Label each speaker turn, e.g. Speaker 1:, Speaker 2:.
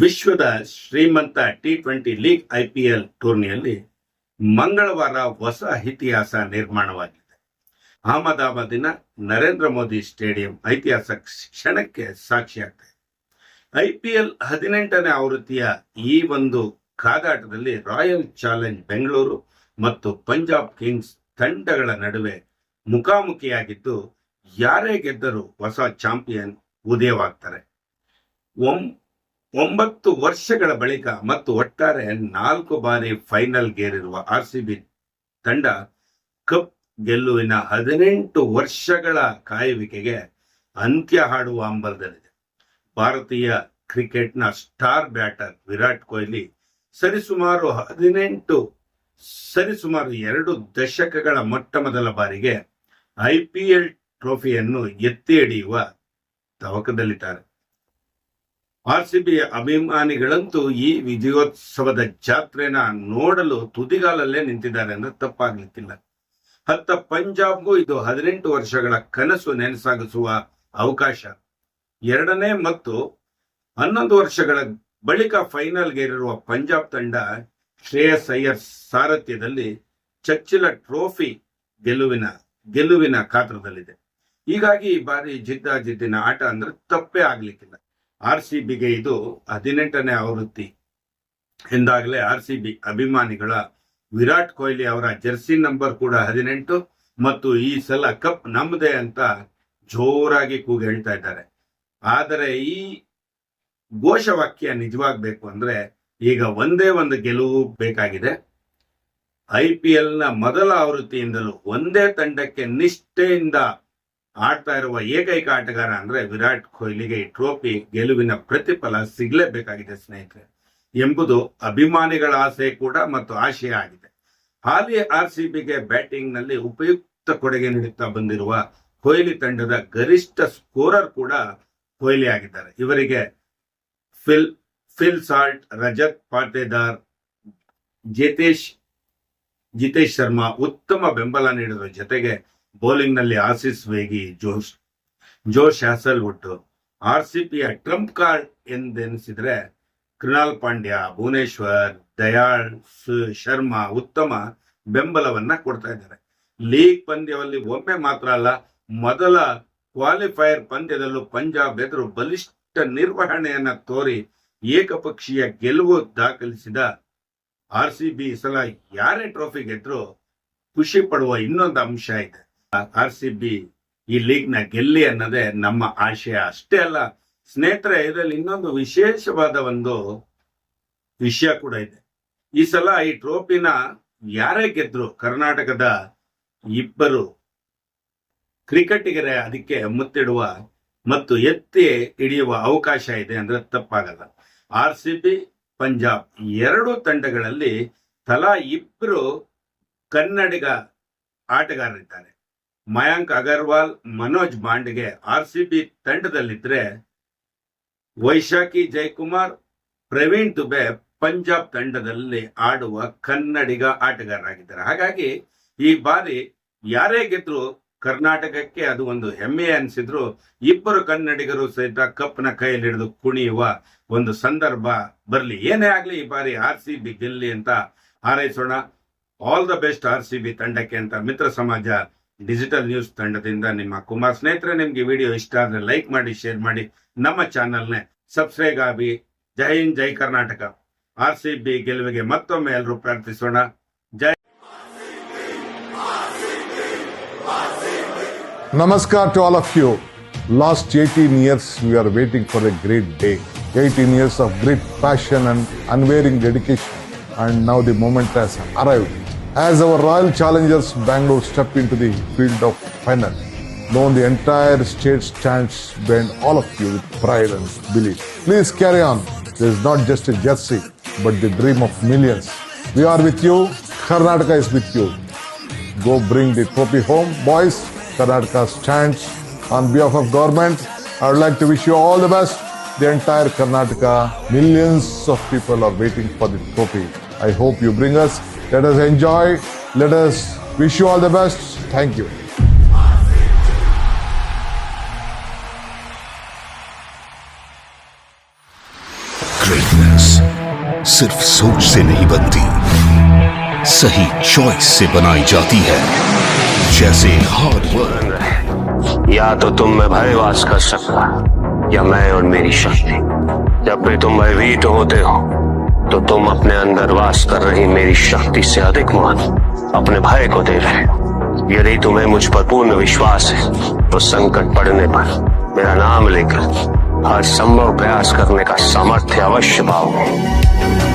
Speaker 1: ವಿಶ್ವದ ಶ್ರೀಮಂತ T twenty league IPL ಟೂರ್ನಿಯಲ್ಲಿ ಮಂಗಳವಾರ ಹೊಸ ಇತಿಹಾಸ ನಿರ್ಮಾಣವಾಗಿದೆ. ಅಹಮದಾಬಾದಿನ ನರೇಂದ್ರ ಮೋದಿ ಸ್ಟೇಡಿಯಂ ಐತಿಹಾಸ ಕ್ಷಣಕ್ಕೆ ಸಾಕ್ಷಿಯಾಗ್ತದೆ ಐಪಿಎಲ್ ಹದಿನೆಂಟನೇ ಆವೃತ್ತಿಯ ಈ ಒಂದು ಕಾದಾಟದಲ್ಲಿ ರಾಯಲ್ ಚಾಲೆಂಜ್ ಬೆಂಗಳೂರು ಮತ್ತು ಪಂಜಾಬ್ ಕಿಂಗ್ಸ್ ತಂಡಗಳ ನಡುವೆ ಮುಖಾಮುಖಿಯಾಗಿದ್ದು, ಯಾರೇ ಗೆದ್ದರೂ ಹೊಸ ಚಾಂಪಿಯನ್ ಉದಯವಾಗ್ತಾರೆ. ಒಂ- ಒಂಬತ್ತು ವರ್ಷಗಳ ಬಳಿಕ ಮತ್ತು ಒಟ್ಟಾರೆ ನಾಲ್ಕು ಬಾರಿ ಫೈನಲ್ ಗೇರಿರುವ ಆರ್ ಸಿ ಬಿ ತಂಡ ಕಪ್ ಗೆಲ್ಲುವಿನ ಹದಿನೆಂಟು ವರ್ಷಗಳ ಕಾಯುವಿಕೆಗೆ ಅಂತ್ಯ ಹಾಡುವ ಅಂಬಲದಲ್ಲಿದೆ. ಭಾರತೀಯ ಕ್ರಿಕೆಟ್ನ ಸ್ಟಾರ್ ಬ್ಯಾಟರ್ ವಿರಾಟ್ ಕೊಹ್ಲಿ ಸರಿಸುಮಾರು ಹದಿನೆಂಟು, ಸರಿಸುಮಾರು ಎರಡು ದಶಕಗಳ ಮೊಟ್ಟ ಮೊದಲ ಬಾರಿಗೆ ಐಪಿಎಲ್ ಟ್ರೋಫಿಯನ್ನು ಎತ್ತಿ ಹಿಡಿಯುವ ತವಕದಲ್ಲಿದ್ದಾರೆ. ಆರ್ಸಿಬಿ ಅಭಿಮಾನಿಗಳಂತೂ ಈ ವಿಜಯೋತ್ಸವದ ಜಾತ್ರೆನ ನೋಡಲು ತುದಿಗಾಲಲ್ಲೇ ನಿಂತಿದ್ದಾರೆ ಅಂದ್ರೆ ತಪ್ಪಾಗ್ಲಿಕ್ಕಿಲ್ಲ. ಹತ್ತ ಪಂಜಾಬ್ಗೂ ಇದು ಹದಿನೆಂಟು ವರ್ಷಗಳ ಕನಸು ನೆನಸಾಗಿಸುವ ಅವಕಾಶ. ಎರಡನೇ ಮತ್ತು ಹನ್ನೊಂದು ವರ್ಷಗಳ ಬಳಿಕ ಫೈನಲ್ಗೇರಿರುವ ಪಂಜಾಬ್ ತಂಡ ಶ್ರೇಯಸ್ ಅಯ್ಯರ್ ಸಾರಥ್ಯದಲ್ಲಿ ಚಚ್ಚಿಲ ಟ್ರೋಫಿ ಗೆಲುವಿನ ಗೆಲುವಿನ ಕಾತ್ರದಲ್ಲಿದೆ. ಹೀಗಾಗಿ ಈ ಬಾರಿ ಜಿದ್ದಾಜಿದ್ದಿನ ಆಟ ಅಂದ್ರೆ ತಪ್ಪೇ ಆಗ್ಲಿಕ್ಕಿಲ್ಲ. ಆರ್ ಸಿ ಬಿಗೆ ಇದು ಹದಿನೆಂಟನೇ ಆವೃತ್ತಿ. ಎಂದಾಗಲೇ ಆರ್ ಸಿ ಬಿ ಅಭಿಮಾನಿಗಳ ವಿರಾಟ್ ಕೊಹ್ಲಿ ಅವರ ಜೆರ್ಸಿ ನಂಬರ್ ಕೂಡ ಹದಿನೆಂಟು ಮತ್ತು ಈ ಸಲ ಕಪ್ ನಮ್ಮದೇ ಅಂತ ಜೋರಾಗಿ ಕೂಗಿ ಹೇಳ್ತಾ ಇದ್ದಾರೆ. ಆದರೆ ಈ ಘೋಷವಾಕ್ಯ ನಿಜವಾಗ್ಬೇಕು ಅಂದ್ರೆ ಈಗ ಒಂದೇ ಒಂದು ಗೆಲುವು ಬೇಕಾಗಿದೆ. ಐ ಪಿ ಎಲ್ನ ಮೊದಲ ಆವೃತ್ತಿಯಿಂದಲೂ ಒಂದೇ ತಂಡಕ್ಕೆ ನಿಷ್ಠೆಯಿಂದ ಆಡ್ತಾ ಇರುವ ಏಕೈಕ ಆಟಗಾರ ಅಂದ್ರೆ ವಿರಾಟ್ ಕೊಹ್ಲಿಗೆ ಈ ಟ್ರೋಫಿ ಗೆಲುವಿನ ಪ್ರತಿಫಲ ಸಿಗಲೇಬೇಕಾಗಿದೆ ಸ್ನೇಹಿತರೆ ಎಂಬುದು ಅಭಿಮಾನಿಗಳ ಆಸೆ ಕೂಡ ಮತ್ತು ಆಶಯ ಆಗಿದೆ. ಹಾಲಿ ಆರ್ ಸಿ ಬಿಗೆ ಬ್ಯಾಟಿಂಗ್ನಲ್ಲಿ ಉಪಯುಕ್ತ ಕೊಡುಗೆ ನೀಡುತ್ತಾ ಬಂದಿರುವ ಕೊಹ್ಲಿ ತಂಡದ ಗರಿಷ್ಠ ಸ್ಕೋರರ್ ಕೂಡ ಕೊಹ್ಲಿ ಆಗಿದ್ದಾರೆ. ಇವರಿಗೆ Phil Phil Salt, Rajat Patidar, Jitesh Jitesh Sharma ಉತ್ತಮ ಬೆಂಬಲ ನೀಡಿದ ಜೊತೆಗೆ ಬೌಲಿಂಗ್ನಲ್ಲಿ ಆಸಿಸ್ ವೇಗಿ, Josh Josh Hazlewood R C ಪಿಯ ಟ್ರಂಪ್ ಕಾರ್ಡ್ ಎಂದೆನಿಸಿದ್ರೆ ಕೃಣಾಲ್ ಪಾಂಡ್ಯ, ಭುವನೇಶ್ವರ್, ದಯಾಳ್ ಶರ್ಮಾ ಉತ್ತಮ ಬೆಂಬಲವನ್ನ ಕೊಡ್ತಾ ಇದ್ದಾರೆ. ಲೀಗ್ ಪಂದ್ಯದಲ್ಲಿ ಒಮ್ಮೆ ಮಾತ್ರ ಅಲ್ಲ, ಮೊದಲ ಕ್ವಾಲಿಫೈಯರ್ ಪಂದ್ಯದಲ್ಲೂ ಪಂಜಾಬ್ ಎದುರು ಬಲಿಷ್ಠ ನಿರ್ವಹಣೆಯನ್ನ ತೋರಿ ಏಕಪಕ್ಷೀಯ ಗೆಲುವು ದಾಖಲಿಸಿದ ಆರ್ ಸಿ ಬಿ ಸಲ ಯಾರೇ ಟ್ರೋಫಿ ಗೆದ್ರು ಖುಷಿ ಪಡುವ ಇನ್ನೊಂದು ಅಂಶ ಇದೆ. ಆರ್ ಸಿ ಬಿ ಈ ಲೀಗ್ನ ಗೆಲ್ಲಿ ಅನ್ನೋದೇ ನಮ್ಮ ಆಶಯ. ಅಷ್ಟೇ ಅಲ್ಲ, ಸ್ನೇಹಿತರೆ, ಇದರಲ್ಲಿ ಇನ್ನೊಂದು ವಿಶೇಷವಾದ ಒಂದು ವಿಷಯ ಕೂಡ ಇದೆ. ಈ ಸಲ ಈ ಟ್ರೋಫಿನ ಯಾರೇ ಗೆದ್ರು ಕರ್ನಾಟಕದ ಇಬ್ಬರು ಕ್ರಿಕೆಟಿಗರೇ ಅದಕ್ಕೆ ಮುತ್ತಿಡುವ ಮತ್ತು ಎತ್ತಿ ಹಿಡಿಯುವ ಅವಕಾಶ ಇದೆ ಅಂದ್ರೆ ತಪ್ಪಾಗಲ್ಲ. ಆರ್ ಸಿ ಬಿ ಪಂಜಾಬ್ ಎರಡು ತಂಡಗಳಲ್ಲಿ ತಲಾ ಇಬ್ಬರು ಕನ್ನಡಿಗ ಆಟಗಾರರಿದ್ದಾರೆ. Mayank Agarwal, Manoj Mandge R C B ತಂಡದಲ್ಲಿದ್ರೆ Vaishakhi Jayakumar, Praveen Dubey Punjab ತಂಡದಲ್ಲಿ ಆಡುವ ಕನ್ನಡಿಗ ಆಟಗಾರರಾಗಿದ್ದಾರೆ. ಹಾಗಾಗಿ ಈ ಬಾರಿ ಯಾರೇ ಗೆದ್ರು ಕರ್ನಾಟಕಕ್ಕೆ ಅದು ಒಂದು ಹೆಮ್ಮೆ ಅನಿಸಿದ್ರು ಇಬ್ಬರು ಕನ್ನಡಿಗರು ಸಹಿತ ಕಪ್ನ ಕೈಯಲ್ಲಿ ಹಿಡಿದು ಕುಣಿಯುವ ಒಂದು ಸಂದರ್ಭ ಬರಲಿ. ಏನೇ ಆಗಲಿ ಈ ಬಾರಿ ಆರ್ ಸಿ ಬಿ ಗೆಲ್ಲಿ ಅಂತ ಹಾರೈಸೋಣ. All the best R C B ತಂಡಕ್ಕೆ ಅಂತ ಮಿತ್ರ ಸಮಾಜ ಡಿಜಿಟಲ್ ನ್ಯೂಸ್ ತಂಡದಿಂದ ನಿಮ್ಮ ಕುಮಾರ್ ಸ್ನೇಹಿತರೆ ನಿಮ್ಗೆ ವಿಡಿಯೋ ಇಷ್ಟ ಆದ್ರೆ ಲೈಕ್ ಮಾಡಿ ಶೇರ್ ಮಾಡಿ ನಮ್ಮ ಚಾನಲ್ನೆ ಸಬ್ಸ್ಕ್ರೈಬ್ ಆಗಿ ಜೈ ಹಿಂದ್ ಜೈ ಕರ್ನಾಟಕ ಆರ್ ಸಿ ಬಿ ಗೆಲುವಿಗೆ ಮತ್ತೊಮ್ಮೆ ಎಲ್ಲರೂ ಪ್ರಾರ್ಥಿಸೋಣ ಜೈ
Speaker 2: ನಮಸ್ಕಾರ to all of you. Last 18 years, we are waiting for a great day. 18 years of great passion and unwavering dedication. And now the moment has arrived. As our Royal Challengers Bangalore step into the field of final, know the entire state stands behind all of you with pride and belief. Please carry on. This is not just a jersey, but the dream of millions. We are with you. Karnataka is with you. Go bring the trophy home, boys. Karnataka stands on behalf of government. I would like to wish you all the best. The entire Karnataka, millions of people are waiting for the trophy. I hope you bring us. Let us enjoy. Let us wish you all the best. Thank you.
Speaker 3: Greatness सिर्फ़ सोच से नहीं बनती सही choice से बनाई जाती है जैसे हार्ड वर्क
Speaker 4: या तो तुम में भय वास कर सकता या मैं और मेरी शक्ति जब भी तुम भयभीत होते हो तो तुम अपने अंदर वास कर रही मेरी शक्ति से अधिक मान अपने भय को दे रहे यदि तुम्हें मुझ पर पूर्ण विश्वास है तो संकट पड़ने पर मेरा नाम लेकर हर संभव प्रयास करने का सामर्थ्य अवश्य पाओगे